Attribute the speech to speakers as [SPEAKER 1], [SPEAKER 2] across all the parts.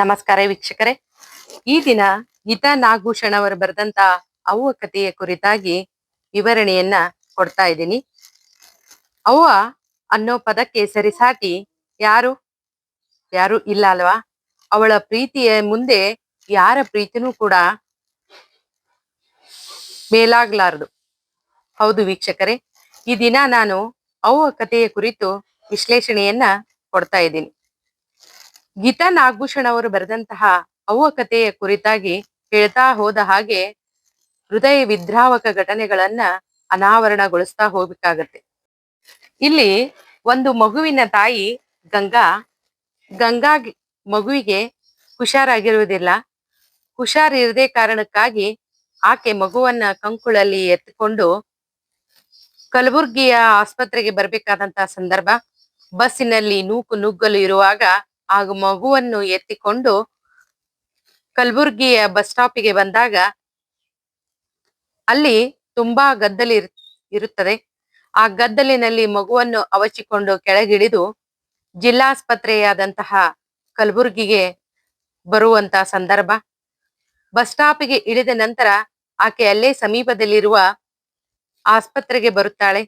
[SPEAKER 1] ನಮಸ್ಕಾರ ವೀಕ್ಷಕರೇ. ಈ ದಿನ ಗೀತಾ ನಾಗಭೂಷಣ ಅವರು ಬರೆದಂತ ಅವ್ವ ಕಥೆಯ ಕುರಿತಾಗಿ ವಿವರಣೆಯನ್ನ ಕೊಡ್ತಾ ಇದ್ದೀನಿ. ಅವ್ವ ಅನ್ನೋ ಪದಕ್ಕೆ ಸರಿಸಾಟಿ ಯಾರು? ಯಾರು ಇಲ್ಲ ಅಲ್ವಾ? ಅವಳ ಪ್ರೀತಿಯ ಮುಂದೆ ಯಾರ ಪ್ರೀತಿನೂ ಕೂಡ ಮೇಲಾಗ್ಲಾರದು. ಹೌದು ವೀಕ್ಷಕರೇ, ಈ ದಿನ ನಾನು ಅವ್ವ ಕಥೆಯ ಕುರಿತು ವಿಶ್ಲೇಷಣೆಯನ್ನ ಕೊಡ್ತಾ ಇದ್ದೀನಿ. ಗೀತಾ ನಾಗಭೂಷಣ ಅವರು ಬರೆದಂತಹ ಅವ್ವ ಕಥೆಯ ಕುರಿತಾಗಿ ಹೇಳ್ತಾ ಹೋದ ಹಾಗೆ ಹೃದಯ ವಿದ್ರಾವಕ ಘಟನೆಗಳನ್ನ ಅನಾವರಣಗೊಳಿಸ್ತಾ ಹೋಗ್ಬೇಕಾಗತ್ತೆ. ಇಲ್ಲಿ ಒಂದು ಮಗುವಿನ ತಾಯಿ ಗಂಗಾ ಗಂಗಾ ಮಗುವಿಗೆ ಹುಷಾರಾಗಿರುವುದಿಲ್ಲ. ಹುಷಾರಿರದೆ ಕಾರಣಕ್ಕಾಗಿ ಆಕೆ ಮಗುವನ್ನ ಕಂಕುಳಲ್ಲಿ ಎತ್ತಿಕೊಂಡು ಕಲಬುರ್ಗಿಯ ಆಸ್ಪತ್ರೆಗೆ ಬರ್ಬೇಕಾದಂತಹ ಸಂದರ್ಭ. ಬಸ್ಸಿನಲ್ಲಿ ನೂಕು ನುಗ್ಗಲು ಇರುವಾಗ ಆ ಮಗುವನ್ನು ಎತ್ತಿಕೊಂಡು ಕಲಬುರ್ಗಿಯ ಬಸ್ ಸ್ಟಾಪಿಗೆ ಬಂದಾಗ ಅಲ್ಲಿ ತುಂಬಾ ಗದ್ದಲಿ ಇರುತ್ತದೆ. ಆ ಗದ್ದಲಿನಲ್ಲಿ ಮಗುವನ್ನು ಅವಚಿಕೊಂಡು ಕೆಳಗಿಳಿದು ಜಿಲ್ಲಾಸ್ಪತ್ರೆಯಾದಂತಹ ಕಲಬುರ್ಗಿಗೆ ಬರುವಂತ ಸಂದರ್ಭ. ಬಸ್ ಸ್ಟಾಪಿಗೆ ಇಳಿದ ನಂತರ ಆಕೆ ಅಲ್ಲೇ ಸಮೀಪದಲ್ಲಿರುವ ಆಸ್ಪತ್ರೆಗೆ ಬರುತ್ತಾಳೆ.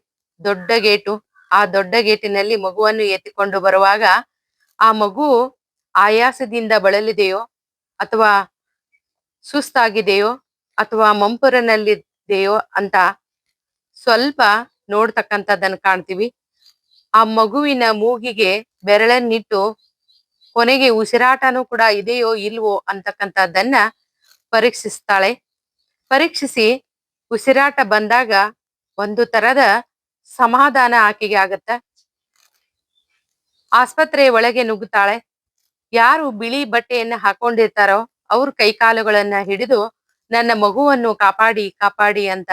[SPEAKER 1] ದೊಡ್ಡ ಗೇಟು. ಆ ದೊಡ್ಡ ಗೇಟಿನಲ್ಲಿ ಮಗುವನ್ನು ಎತ್ತಿಕೊಂಡು ಬರುವಾಗ ಆ ಮಗು ಆಯಾಸದಿಂದ ಬಳಲಿದೆಯೋ ಅಥವಾ ಸುಸ್ತಾಗಿದೆಯೋ ಅಥವಾ ಮಂಪುರನಲ್ಲಿದೆಯೋ ಅಂತ ಸ್ವಲ್ಪ ನೋಡ್ತಕ್ಕಂಥದ್ದನ್ನು ಕಾಣ್ತೀವಿ. ಆ ಮಗುವಿನ ಮೂಗಿಗೆ ಬೆರಳನ್ನಿಟ್ಟು ಕೊನೆಗೆ ಉಸಿರಾಟನೂ ಕೂಡ ಇದೆಯೋ ಇಲ್ವೋ ಅಂತಕ್ಕಂಥದ್ದನ್ನ ಪರೀಕ್ಷಿಸ್ತಾಳೆ. ಪರೀಕ್ಷಿಸಿ ಉಸಿರಾಟ ಬಂದಾಗ ಒಂದು ತರದ ಸಮಾಧಾನ ಆಕೆಗೆ ಆಗತ್ತ? ಆಸ್ಪತ್ರೆಯ ಒಳಗೆ ನುಗ್ಗುತ್ತಾಳೆ. ಯಾರು ಬಿಳಿ ಬಟ್ಟೆಯನ್ನ ಹಾಕೊಂಡಿರ್ತಾರೋ ಅವ್ರ ಕೈಕಾಲುಗಳನ್ನ ಹಿಡಿದು ನನ್ನ ಮಗುವನ್ನು ಕಾಪಾಡಿ ಕಾಪಾಡಿ ಅಂತ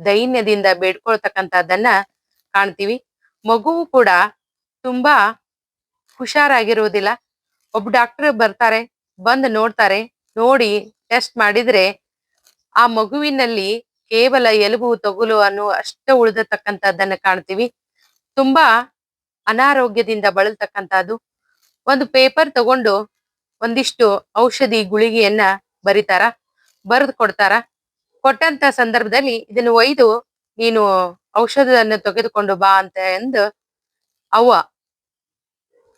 [SPEAKER 1] ದೈನ್ಯದಿಂದ ಬೇಡ್ಕೊಳ್ತಕ್ಕಂಥದ್ದನ್ನ ಕಾಣ್ತೀವಿ. ಮಗುವು ಕೂಡ ತುಂಬಾ ಹುಷಾರಾಗಿರುವುದಿಲ್ಲ. ಒಬ್ಬ ಡಾಕ್ಟರ್ ಬರ್ತಾರೆ, ಬಂದು ನೋಡ್ತಾರೆ, ನೋಡಿ ಟೆಸ್ಟ್ ಮಾಡಿದ್ರೆ ಆ ಮಗುವಿನಲ್ಲಿ ಕೇವಲ ಎಲುಬು, ತೊಗುಲು ಅನ್ನೋ ಅಷ್ಟ ಉಳಿದತಕ್ಕಂಥದ್ದನ್ನ ಕಾಣ್ತೀವಿ. ತುಂಬಾ ಅನಾರೋಗ್ಯದಿಂದ ಬಳಲ್ತಕ್ಕಂಥದ್ದು. ಒಂದು ಪೇಪರ್ ತಗೊಂಡು ಒಂದಿಷ್ಟು ಔಷಧಿ ಗುಳಿಗೆಯನ್ನ ಬರಿತಾರ? ಬರೆದು ಕೊಡ್ತಾರ? ಕೊಟ್ಟಂತ ಸಂದರ್ಭದಲ್ಲಿ ಇದನ್ನು ಒಯ್ದು ನೀನು ಔಷಧವನ್ನು ತೆಗೆದುಕೊಂಡು ಬಾ ಅಂತ ಎಂದು ಅವ್ವ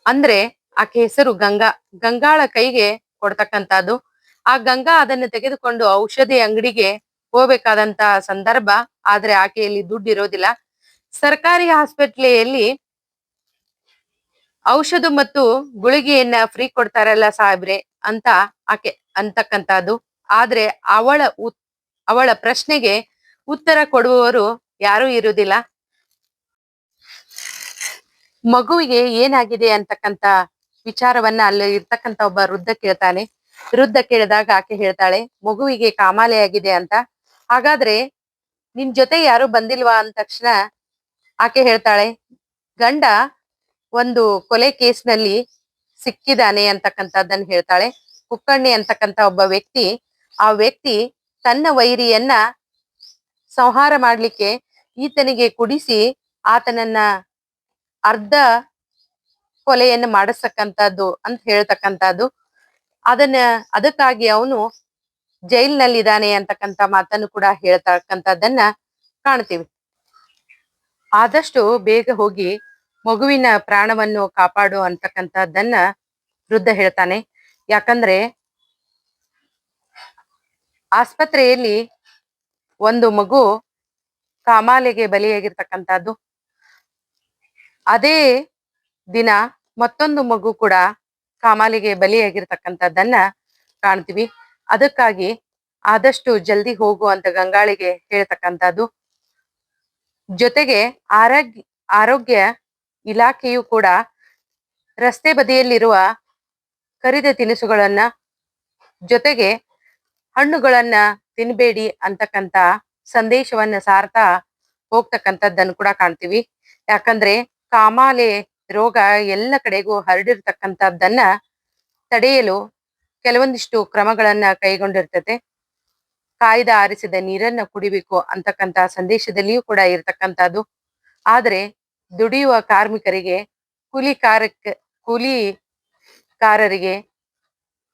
[SPEAKER 1] ಅಂದ್ರೆ ಆಕೆ ಹೆಸರು ಗಂಗಾ. ಗಂಗಾಳ ಕೈಗೆ ಕೊಡ್ತಕ್ಕಂಥದ್ದು. ಆ ಗಂಗಾ ಅದನ್ನು ತೆಗೆದುಕೊಂಡು ಔಷಧಿ ಅಂಗಡಿಗೆ ಹೋಗ್ಬೇಕಾದಂತ ಸಂದರ್ಭ. ಆದ್ರೆ ಆಕೆಯಲ್ಲಿ ದುಡ್ಡು ಇರೋದಿಲ್ಲ ಸರ್ಕಾರಿ ಹಾಸ್ಪಿಟ್ಲೆಯಲ್ಲಿ ಔಷಧ ಮತ್ತು ಗುಳಿಗೆಯನ್ನ ಫ್ರೀ ಕೊಡ್ತಾರಲ್ಲ ಸಾಹೇಬ್ರೆ ಅಂತ ಆಕೆ ಅಂತಕ್ಕಂಥದ್ದು. ಆದ್ರೆ ಅವಳ ಅವಳ ಪ್ರಶ್ನೆಗೆ ಉತ್ತರ ಕೊಡುವವರು ಯಾರೂ ಇರುವುದಿಲ್ಲ. ಮಗುವಿಗೆ ಏನಾಗಿದೆ ಅಂತಕ್ಕಂತ ವಿಚಾರವನ್ನ ಅಲ್ಲಿ ಇರ್ತಕ್ಕಂತ ಒಬ್ಬ ವೃದ್ಧ ಕೇಳ್ತಾನೆ. ವೃದ್ಧ ಕೇಳಿದಾಗ ಆಕೆ ಹೇಳ್ತಾಳೆ, ಮಗುವಿಗೆ ಕಾಮಾಲೆ ಆಗಿದೆ ಅಂತ. ಹಾಗಾದ್ರೆ ನಿಮ್ ಜೊತೆ ಯಾರು ಬಂದಿಲ್ವಾ? ಅಂದ ತಕ್ಷಣ ಆಕೆ ಹೇಳ್ತಾಳೆ, ಗಂಡ ಒಂದು ಕೊಲೆ ಕೇಸ್ನಲ್ಲಿ ಸಿಕ್ಕಿದಾನೆ ಅಂತಕ್ಕಂಥದ್ದನ್ನ ಹೇಳ್ತಾಳೆ. ಕುಕ್ಕಣ್ಣಿ ಅಂತಕ್ಕಂಥ ಒಬ್ಬ ವ್ಯಕ್ತಿ, ಆ ವ್ಯಕ್ತಿ ತನ್ನ ವೈರಿಯನ್ನ ಸಂಹಾರ ಮಾಡ್ಲಿಕ್ಕೆ ಈತನಿಗೆ ಕುಡಿಸಿ ಆತನನ್ನ ಅರ್ಧ ಕೊಲೆಯನ್ನು ಮಾಡಿಸ್ತಕ್ಕಂಥದ್ದು ಅಂತ ಹೇಳ್ತಕ್ಕಂಥದ್ದು. ಅದನ್ನ, ಅದಕ್ಕಾಗಿ ಅವನು ಜೈಲ್ನಲ್ಲಿದ್ದಾನೆ ಅಂತಕ್ಕಂಥ ಮಾತನ್ನು ಕೂಡ ಹೇಳ್ತಕ್ಕಂಥದ್ದನ್ನ ಕಾಣ್ತೀವಿ. ಆದಷ್ಟು ಬೇಗ ಹೋಗಿ ಮಗುವಿನ ಪ್ರಾಣವನ್ನು ಕಾಪಾಡು ಅಂತಕ್ಕಂಥದ್ದನ್ನ ವೃದ್ಧ ಹೇಳ್ತಾನೆ. ಯಾಕಂದ್ರೆ ಆಸ್ಪತ್ರೆಯಲ್ಲಿ ಒಂದು ಮಗು ಕಾಮಾಲೆಗೆ ಬಲಿಯಾಗಿರ್ತಕ್ಕಂಥದ್ದು. ಅದೇ ದಿನ ಮತ್ತೊಂದು ಮಗು ಕೂಡ ಕಾಮಾಲೆಗೆ ಬಲಿಯಾಗಿರ್ತಕ್ಕಂಥದ್ದನ್ನ ಕಾಣ್ತೀವಿ. ಅದಕ್ಕಾಗಿ ಆದಷ್ಟು ಜಲ್ದಿ ಹೋಗು ಅಂತ ಗಂಗಾಳಿಗೆ ಹೇಳ್ತಕ್ಕಂಥದ್ದು. ಜೊತೆಗೆ ಆರೋಗ್ಯ ಆರೋಗ್ಯ ಇಲಾಖೆಯು ಕೂಡ ರಸ್ತೆ ಬದಿಯಲ್ಲಿರುವ ಕರಿದ ತಿನಿಸುಗಳನ್ನ ಜೊತೆಗೆ ಹಣ್ಣುಗಳನ್ನ ತಿನ್ಬೇಡಿ ಅಂತಕ್ಕಂತ ಸಂದೇಶವನ್ನ ಸಾರ್ತಾ ಹೋಗ್ತಕ್ಕಂಥದ್ದನ್ನು ಕೂಡ ಕಾಣ್ತೀವಿ. ಯಾಕಂದ್ರೆ ಕಾಮಾಲೆ ರೋಗ ಎಲ್ಲ ಕಡೆಗೂ ಹರಡಿರ್ತಕ್ಕಂಥದ್ದನ್ನ ತಡೆಯಲು ಕೆಲವೊಂದಿಷ್ಟು ಕ್ರಮಗಳನ್ನ ಕೈಗೊಂಡಿರ್ತತೆ. ಕಾಯ್ದ ಆರಿಸಿದ ನೀರನ್ನ ಕುಡಿಬೇಕು ಅಂತಕ್ಕಂತ ಸಂದೇಶದಲ್ಲಿಯೂ ಕೂಡ ಇರ್ತಕ್ಕಂಥದ್ದು. ಆದ್ರೆ ದುಡಿಯುವ ಕಾರ್ಮಿಕರಿಗೆ ಕೂಲಿ ಕಾರ ಕೂಲಿ ಕಾರರಿಗೆ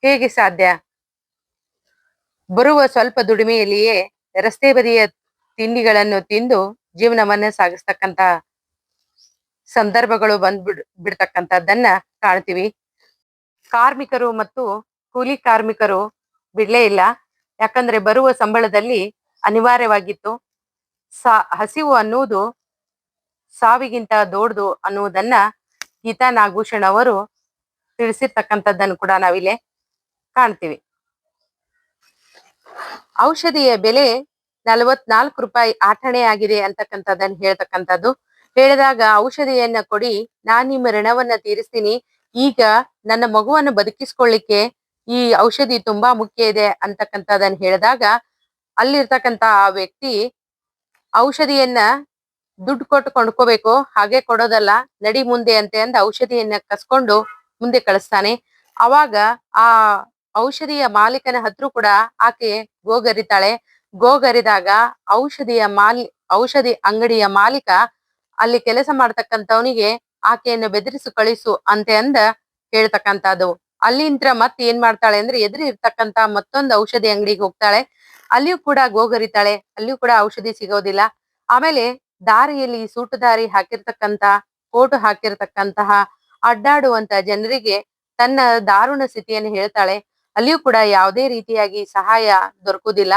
[SPEAKER 1] ಹೇಗೆ ಸಾಧ್ಯ? ಬರುವ ಸ್ವಲ್ಪ ದುಡಿಮೆಯಲ್ಲಿಯೇ ರಸ್ತೆ ಬದಿಯ ತಿಂಡಿಗಳನ್ನು ತಿಂದು ಜೀವನವನ್ನ ಸಾಗಿಸ್ತಕ್ಕಂತ ಸಂದರ್ಭಗಳು ಬಂದ್ಬಿಡ್, ಬಿಡ್ತಕ್ಕಂಥದ್ದನ್ನ ಕಾಣ್ತೀವಿ. ಕಾರ್ಮಿಕರು ಮತ್ತು ಕೂಲಿ ಕಾರ್ಮಿಕರು ಬಿಡ್ಲೇ ಇಲ್ಲ. ಯಾಕಂದ್ರೆ ಬರುವ ಸಂಬಳದಲ್ಲಿ ಅನಿವಾರ್ಯವಾಗಿತ್ತು. ಸಾ, ಹಸಿವು ಅನ್ನುವುದು ಸಾವಿಗಿಂತ ದೊಡ್ಡದು ಅನ್ನುವುದನ್ನ ಗೀತಾ ನಾಗಭೂಷಣ್ ಅವರು ತಿಳಿಸಿರ್ತಕ್ಕಂಥದ್ದನ್ನು ಕೂಡ ನಾವಿಲ್ಲಿ ಕಾಣ್ತೀವಿ. ಔಷಧಿಯ ಬೆಲೆ ನಲವತ್ನಾಲ್ಕು ರೂಪಾಯಿ ಆಟಣೆ ಆಗಿದೆ ಅಂತಕ್ಕಂಥದ್ದನ್ನು ಹೇಳ್ತಕ್ಕಂಥದ್ದು. ಹೇಳಿದಾಗ ಔಷಧಿಯನ್ನ ಕೊಡಿ, ನಾನ್ ನಿಮ್ಮ ಋಣವನ್ನ ತೀರಿಸ್ತೀನಿ, ಈಗ ನನ್ನ ಮಗುವನ್ನು ಬದುಕಿಸ್ಕೊಳ್ಳಿಕ್ಕೆ ಈ ಔಷಧಿ ತುಂಬಾ ಮುಖ್ಯ ಇದೆ ಅಂತಕ್ಕಂಥದ್ದನ್ನ ಹೇಳಿದಾಗ ಅಲ್ಲಿರ್ತಕ್ಕಂತ ಆ ವ್ಯಕ್ತಿ ಔಷಧಿಯನ್ನ ದುಡ್ಡು ಕೊಟ್ಟು ಕೊಂಡ್ಕೋಬೇಕು, ಹಾಗೆ ಕೊಡೋದಲ್ಲ. ನಡಿ ಮುಂದೆ ಅಂತ ಅಂದ ಔಷಧಿಯನ್ನ ಕಸ್ಕೊಂಡು ಮುಂದೆ ಕಳಿಸ್ತಾನೆ. ಅವಾಗ ಆ ಔಷಧಿಯ ಮಾಲೀಕನ ಹತ್ರ ಕೂಡ ಆಕೆ ಗೋಗರಿತಾಳೆ. ಗೋಗರಿದಾಗ ಔಷಧಿಯ ಮಾಲಿ, ಔಷಧಿ ಅಂಗಡಿಯ ಮಾಲೀಕ ಅಲ್ಲಿ ಕೆಲಸ ಮಾಡ್ತಕ್ಕಂಥವನಿಗೆ ಆಕೆಯನ್ನು ಬೆದರಿಸಿ ಕಳಿಸು ಅಂತೆ ಅಂದ ಹೇಳ್ತಕ್ಕಂಥದ್ದು. ಅಲ್ಲಿಂತ್ರ ಮತ್ ಏನ್ ಮಾಡ್ತಾಳೆ ಅಂದ್ರೆ ಎದುರು ಇರ್ತಕ್ಕಂತ ಮತ್ತೊಂದು ಔಷಧಿ ಅಂಗಡಿಗೆ ಹೋಗ್ತಾಳೆ. ಅಲ್ಲಿಯೂ ಕೂಡ ಗೋಗರಿತಾಳೆ. ಅಲ್ಲಿಯೂ ಕೂಡ ಔಷಧಿ ಸಿಗೋದಿಲ್ಲ. ಆಮೇಲೆ ದಾರಿಯಲ್ಲಿ ಸೂಟುದಾರಿ ಹಾಕಿರ್ತಕ್ಕಂತ ಕೋಟು ಹಾಕಿರ್ತಕ್ಕಂತಹ, ಅಡ್ಡಾಡುವಂತ ಜನರಿಗೆ ತನ್ನ ದಾರುಣ ಸ್ಥಿತಿಯನ್ನು ಹೇಳ್ತಾಳೆ. ಅಲ್ಲಿಯೂ ಕೂಡ ಯಾವುದೇ ರೀತಿಯಾಗಿ ಸಹಾಯ ದೊರಕುದಿಲ್ಲ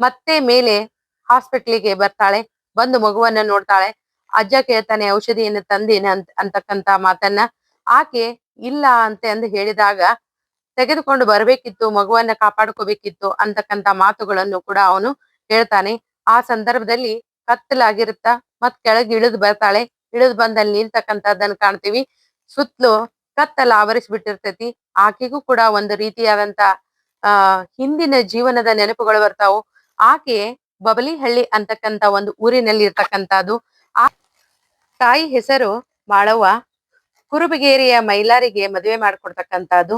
[SPEAKER 1] ಮತ್ತೆ ಮೇಲೆ ಹಾಸ್ಪಿಟ್ಲಿಗೆ ಬರ್ತಾಳೆ. ಬಂದು ಮಗುವನ್ನ ನೋಡ್ತಾಳೆ. ಅಜ್ಜ ಕೇಳ್ತಾನೆ, ಔಷಧಿಯನ್ನು ತಂದಿನ ಅಂತ ಅಂತಕ್ಕಂತ ಮಾತನ್ನ. ಆಕೆ, ಇಲ್ಲ ಅಂತ ಅಂದು ಹೇಳಿದಾಗ, ತೆಗೆದುಕೊಂಡು ಬರಬೇಕಿತ್ತು, ಮಗುವನ್ನ ಕಾಪಾಡ್ಕೋಬೇಕಿತ್ತು ಅಂತಕ್ಕಂತ ಮಾತುಗಳನ್ನು ಕೂಡ ಅವನು ಹೇಳ್ತಾನೆ. ಆ ಸಂದರ್ಭದಲ್ಲಿ ಕತ್ತಲಾಗಿರುತ್ತ? ಮತ್ ಕೆಳಗ್ ಇಳಿದು ಬರ್ತಾಳೆ. ಇಳಿದು ಬಂದಲ್ಲಿ ನಿಲ್ತಕ್ಕಂಥದ್ದನ್ನ ಕಾಣ್ತೀವಿ. ಸುತ್ತಲೂ ಕತ್ತಲ ಆವರಿಸ್ಬಿಟ್ಟಿರ್ತೈತಿ. ಆಕೆಗೂ ಕೂಡ ಒಂದು ರೀತಿಯಾದಂತ, ಆ, ಹಿಂದಿನ ಜೀವನದ ನೆನಪುಗಳು ಬರ್ತಾವು. ಆಕೆ ಬಬಲಿಹಳ್ಳಿ ಅಂತಕ್ಕಂತ ಒಂದು ಊರಿನಲ್ಲಿ ಇರ್ತಕ್ಕಂತದ್ದು ಆ ತಾಯಿ ಹೆಸರು ಮಾಳವ್ವ. ಕುರುಬಗೇರಿಯ ಮೈಲಾರಿಗೆ ಮದುವೆ ಮಾಡಿಕೊಡ್ತಕ್ಕಂತದ್ದು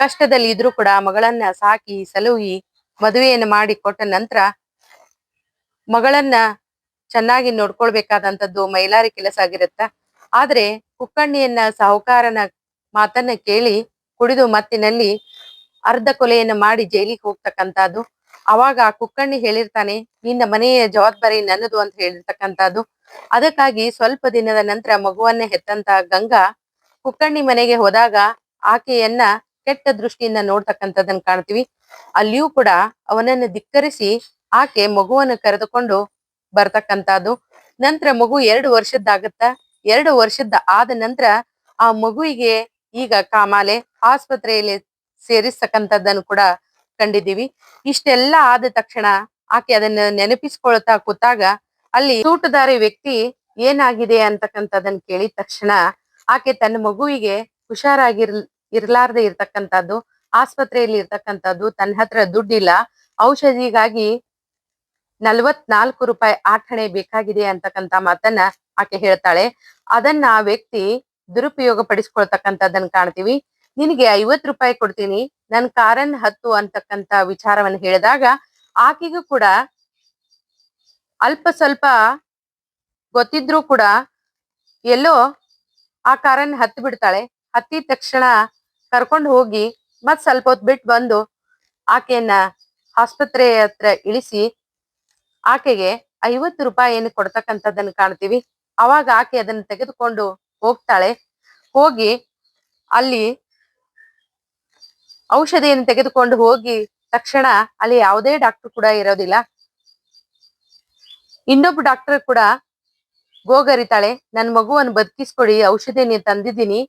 [SPEAKER 1] ಕಷ್ಟದಲ್ಲಿ ಇದ್ರೂ ಕೂಡ ಮಗಳನ್ನ ಸಾಕಿ ಸಲುಹಿ ಮದುವೆಯನ್ನು ಮಾಡಿ ಕೊಟ್ಟ ನಂತರ ಮಗಳನ್ನ ಚೆನ್ನಾಗಿ ನೋಡ್ಕೊಳ್ಬೇಕಾದಂತದ್ದು ಮೈಲಾರಿ ಕೆಲಸ ಆಗಿರುತ್ತ? ಆದ್ರೆ ಕುಕ್ಕಣ್ಣಿಯನ್ನ, ಸಾಹುಕಾರನ ಮಾತನ್ನ ಕೇಳಿ ಕುಡಿದು ಮತ್ತಿನಲ್ಲಿ ಅರ್ಧ ಕೊಲೆಯನ್ನ ಮಾಡಿ ಜೈಲಿಗೆ ಹೋಗ್ತಕ್ಕಂಥದ್ದು, ಅವಾಗ ಕುಕ್ಕಣ್ಣಿ ಹೇಳಿರ್ತಾನೆ, ನಿನ್ನ ಮನೆಯ ಜವಾಬ್ದಾರಿ ನನ್ನದು ಅಂತ ಹೇಳಿರ್ತಕ್ಕಂಥದ್ದು. ಅದಕ್ಕಾಗಿ ಸ್ವಲ್ಪ ದಿನದ ನಂತರ ಮಗುವನ್ನ ಹೆತ್ತಂತ ಗಂಗಾ ಕುಕ್ಕಣ್ಣಿ ಮನೆಗೆ ಹೋದಾಗ ಆಕೆಯನ್ನ ಕೆಟ್ಟ ದೃಷ್ಟಿಯಿಂದ ನೋಡ್ತಕ್ಕಂಥದ್ದನ್ನ ಕಾಣ್ತೀವಿ. ಅಲ್ಲಿಯೂ ಕೂಡ ಅವನನ್ನು ಧಿಕ್ಕರಿಸಿ ಆಕೆ ಮಗುವನ್ನು ಕರೆದುಕೊಂಡು ಬರ್ತಕ್ಕಂಥದ್ದು. ನಂತರ ಮಗು ಎರಡು ವರ್ಷದ್ದಾಗತ್ತ. ಎರಡು ವರ್ಷದ ಆದ ನಂತರ ಆ ಮಗುವಿಗೆ ಈಗ ಕಾಮಾಲೆ ಆಸ್ಪತ್ರೆಯಲ್ಲಿ ಸೇರಿಸ್ತಕ್ಕಂಥದ್ದನ್ನು ಕೂಡ ಕಂಡಿದ್ದೀವಿ. ಇಷ್ಟೆಲ್ಲ ಆದ ತಕ್ಷಣ ಆಕೆ ಅದನ್ನ ನೆನಪಿಸ್ಕೊಳ್ತಾ ಕೂತಾಗ ಅಲ್ಲಿ ತೂಟುದಾರಿ ವ್ಯಕ್ತಿ ಏನಾಗಿದೆ ಅಂತಕ್ಕಂಥದನ್ನ ಕೇಳಿದ ತಕ್ಷಣ ಆಕೆ ತನ್ನ ಮಗುವಿಗೆ ಹುಷಾರಾಗಿರ್, ಇರ್ಲಾರ್ದೆ ಇರ್ತಕ್ಕಂಥದ್ದು, ಆಸ್ಪತ್ರೆಯಲ್ಲಿ ಇರ್ತಕ್ಕಂಥದ್ದು, ತನ್ನ ಹತ್ರ ದುಡ್ಡಿಲ್ಲ. ಔಷಧಿಗಾಗಿ ನಲ್ವತ್ನಾಲ್ಕು ರೂಪಾಯಿ ಆಠಣೆ ಬೇಕಾಗಿದೆ ಅಂತಕ್ಕಂತ ಮಾತನ್ನ ಆಕೆ ಹೇಳ್ತಾಳೆ. ಅದನ್ನ ಆ ವ್ಯಕ್ತಿ ದುರುಪಯೋಗ ಪಡಿಸ್ಕೊಳ್ತಕ್ಕಂಥದ್ದನ್ನ ಕಾಣ್ತೀವಿ. ನಿನಗೆ ಐವತ್ ರೂಪಾಯಿ ಕೊಡ್ತೀನಿ, ನನ್ ಕಾರನ್ ಹತ್ತು ಅಂತಕ್ಕಂತ ವಿಚಾರವನ್ನ ಹೇಳಿದಾಗ ಆಕೆಗೂ ಕೂಡ ಅಲ್ಪ ಸ್ವಲ್ಪ ಗೊತ್ತಿದ್ರು ಕೂಡ ಎಲ್ಲೋ ಆ ಕಾರನ್ ಹತ್ತು ಬಿಡ್ತಾಳೆ. ಹತ್ತಿದ ತಕ್ಷಣ ಕರ್ಕೊಂಡು ಹೋಗಿ ಮತ್ ಸ್ವಲ್ಪ ಹೊತ್ತು ಬಿಟ್ಟು ಬಂದು ಆಕೆಯನ್ನ ಆಸ್ಪತ್ರೆ ಹತ್ರ ಇಳಿಸಿ ಆಕೆಗೆ ಐವತ್ತು ರೂಪಾಯಿಯನ್ನು ಕೊಡ್ತಕ್ಕಂಥದ್ದನ್ನು ಕಾಣ್ತೀವಿ. ಅವಾಗ ಆಕೆ ಅದನ್ನ ತೆಗೆದುಕೊಂಡು ಹೋಗ್ತಾಳೆ. ಹೋಗಿ ಅಲ್ಲಿ ಔಷಧಿಯನ್ನು ತೆಗೆದುಕೊಂಡು ಹೋಗಿ ತಕ್ಷಣ ಅಲ್ಲಿ ಯಾವುದೇ ಡಾಕ್ಟರ್ ಕೂಡ ಇರೋದಿಲ್ಲ. ಇನ್ನೊಬ್ಬ ಡಾಕ್ಟರ್ ಕೂಡ ಗೋಗರಿತಾಳೆ. ನನ್ನ ಮಗುವನ್ನು ಬದುಕಿಸ್ಕೊಡಿ, ಔಷಧಿಯನ್ನು ತಂದಿದ್ದೀನಿ.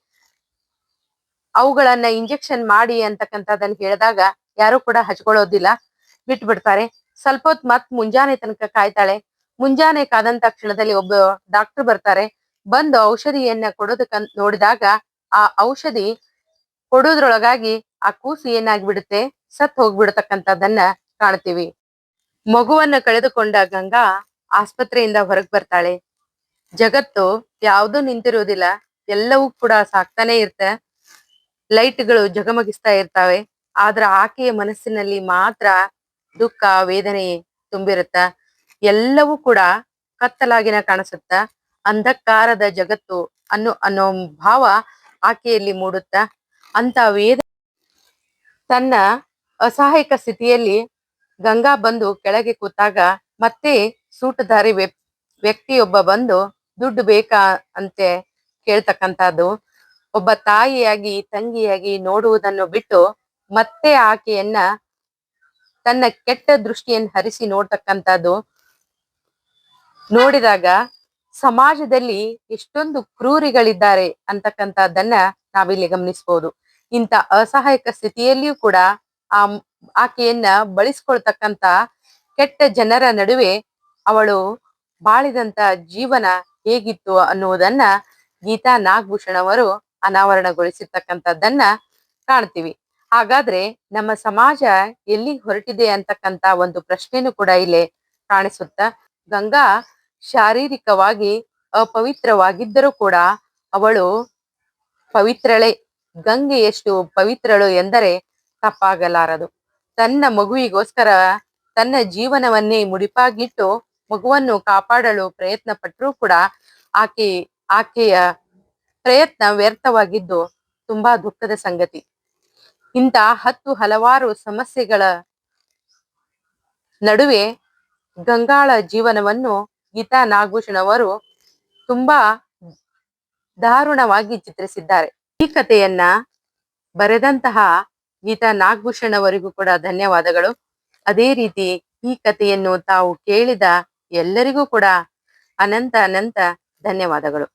[SPEAKER 1] ಅವುಗಳನ್ನ ಇಂಜೆಕ್ಷನ್ ಮಾಡಿ ಅಂತಕ್ಕಂಥದ್ದನ್ನ ಹೇಳಿದಾಗ ಯಾರು ಕೂಡ ಹಚ್ಕೊಳ್ಳೋದಿಲ್ಲ. ಬಿಟ್ಟು ಬಿಡ್ತಾರೆ ಸ್ವಲ್ಪ ಹೊತ್ತು ಮತ್ ಮುಂಜಾನೆ ತನಕ ಕಾಯ್ತಾಳೆ. ಮುಂಜಾನೆ ಕಾದಂತ ಕ್ಷಣದಲ್ಲಿ ಒಬ್ಬ ಡಾಕ್ಟರ್ ಬರ್ತಾರೆ. ಬಂದು ಔಷಧಿಯನ್ನ ಕೊಡೋದಕ್ಕ ನೋಡಿದಾಗ ಆ ಔಷಧಿ ಕೊಡೋದ್ರೊಳಗಾಗಿ ಆ ಕೂಸು ಏನಾಗ್ಬಿಡುತ್ತೆ? ಸತ್ ಹೋಗ್ಬಿಡತಕ್ಕಂಥದ್ದನ್ನ ಕಾಣ್ತೀವಿ. ಮಗುವನ್ನ ಕಳೆದುಕೊಂಡ ಗಂಗಾ ಆಸ್ಪತ್ರೆಯಿಂದ ಹೊರಗ್ ಬರ್ತಾಳೆ. ಜಗತ್ತು ಯಾವುದು ನಿಂತಿರೋದಿಲ್ಲ. ಎಲ್ಲವೂ ಕೂಡ ಸಾಕ್ತಾನೆ ಇರ್ತೆ. ಲೈಟ್ಗಳು ಜಗಮಗಿಸ್ತಾ ಇರ್ತಾವೆ. ಆದ್ರ ಆಕೆಯ ಮನಸ್ಸಿನಲ್ಲಿ ಮಾತ್ರ ದುಃಖ, ವೇದನೆ ತುಂಬಿರುತ್ತ? ಎಲ್ಲವೂ ಕೂಡ ಕತ್ತಲಾಗಿನ ಕಾಣಿಸುತ್ತ? ಅಂಧಕಾರದ ಜಗತ್ತು ಅನ್ನು, ಅನ್ನೋ ಭಾವ ಆಕೆಯಲ್ಲಿ ಮೂಡುತ್ತ? ಅಂತ ವೇದ ತನ್ನ ಅಸಹಾಯಕ ಸ್ಥಿತಿಯಲ್ಲಿ ಗಂಗಾ ಬಂದು ಕೆಳಗೆ ಕೂತಾಗ ಮತ್ತೆ ಸೂಟದಾರಿ ವ್ಯ- ವ್ಯಕ್ತಿಯೊಬ್ಬ ಬಂದು ದುಡ್ಡು ಬೇಕಾ ಅಂತೆ ಕೇಳ್ತಕ್ಕಂಥದ್ದು. ಒಬ್ಬ ತಾಯಿಯಾಗಿ, ತಂಗಿಯಾಗಿ ನೋಡುವುದನ್ನು ಬಿಟ್ಟು ಮತ್ತೆ ಆಕೆಯನ್ನ ತನ್ನ ಕೆಟ್ಟ ದೃಷ್ಟಿಯನ್ನು ಹರಿಸಿ ನೋಡ್ತಕ್ಕಂಥದ್ದು. ನೋಡಿದಾಗ ಸಮಾಜದಲ್ಲಿ ಎಷ್ಟೊಂದು ಕ್ರೂರಿಗಳಿದ್ದಾರೆ ಅಂತಕ್ಕಂಥದ್ದನ್ನ ನಾವಿಲ್ಲಿ ಗಮನಿಸಬಹುದು ಇಂಥ ಅಸಹಾಯಕ ಸ್ಥಿತಿಯಲ್ಲಿಯೂ ಕೂಡ ಆ ಆಕೆಯನ್ನ ಬಳಸ್ಕೊಳ್ತಕ್ಕಂತ ಕೆಟ್ಟ ಜನರ ನಡುವೆ ಅವಳು ಬಾಳಿದಂತ ಜೀವನ ಹೇಗಿತ್ತು ಅನ್ನುವುದನ್ನ ಗೀತಾ ನಾಗಭೂಷಣ್ ಅವರು ಅನಾವರಣಗೊಳಿಸಿರ್ತಕ್ಕಂಥದ್ದನ್ನ ಕಾಣ್ತೀವಿ. ಹಾಗಾದ್ರೆ ನಮ್ಮ ಸಮಾಜ ಎಲ್ಲಿ ಹೊರಟಿದೆ ಅಂತಕ್ಕಂತ ಒಂದು ಪ್ರಶ್ನೆನು ಕೂಡ ಇಲ್ಲಿ ಕಾಣಿಸುತ್ತ? ಗಂಗಾ ಶಾರೀರಿಕವಾಗಿ ಅಪವಿತ್ರವಾಗಿದ್ದರೂ ಕೂಡ ಅವಳು ಪವಿತ್ರಳೆ. ಗಂಗೆ ಎಷ್ಟು ಪವಿತ್ರಳು ಎಂದರೆ ತಪ್ಪಾಗಲಾರದು. ತನ್ನ ಮಗುವಿಗೋಸ್ಕರ ತನ್ನ ಜೀವನವನ್ನೇ ಮುಡಿಪಾಗಿಟ್ಟು ಮಗುವನ್ನು ಕಾಪಾಡಲು ಪ್ರಯತ್ನ ಪಟ್ಟರೂ ಕೂಡ ಆಕೆ, ಆಕೆಯ ಪ್ರಯತ್ನ ವ್ಯರ್ಥವಾಗಿದ್ದು ತುಂಬಾ ದುಃಖದ ಸಂಗತಿ. ಇಂಥ ಹತ್ತು ಹಲವಾರು ಸಮಸ್ಯೆಗಳ ನಡುವೆ ಗಂಗಾಳ ಜೀವನವನ್ನು ಗೀತಾ ನಾಗಭೂಷಣ್ ಅವರು ತುಂಬಾ ದಾರುಣವಾಗಿ ಚಿತ್ರಿಸಿದ್ದಾರೆ. ಈ ಕಥೆಯನ್ನ ಬರೆದಂತಹ ಗೀತಾ ನಾಗಭೂಷಣ್ ಅವರಿಗೂ ಕೂಡ ಧನ್ಯವಾದಗಳು. ಅದೇ ರೀತಿ ಈ ಕಥೆಯನ್ನು ತಾವು ಕೇಳಿದ ಎಲ್ಲರಿಗೂ ಕೂಡ ಅನಂತ ಅನಂತ ಧನ್ಯವಾದಗಳು.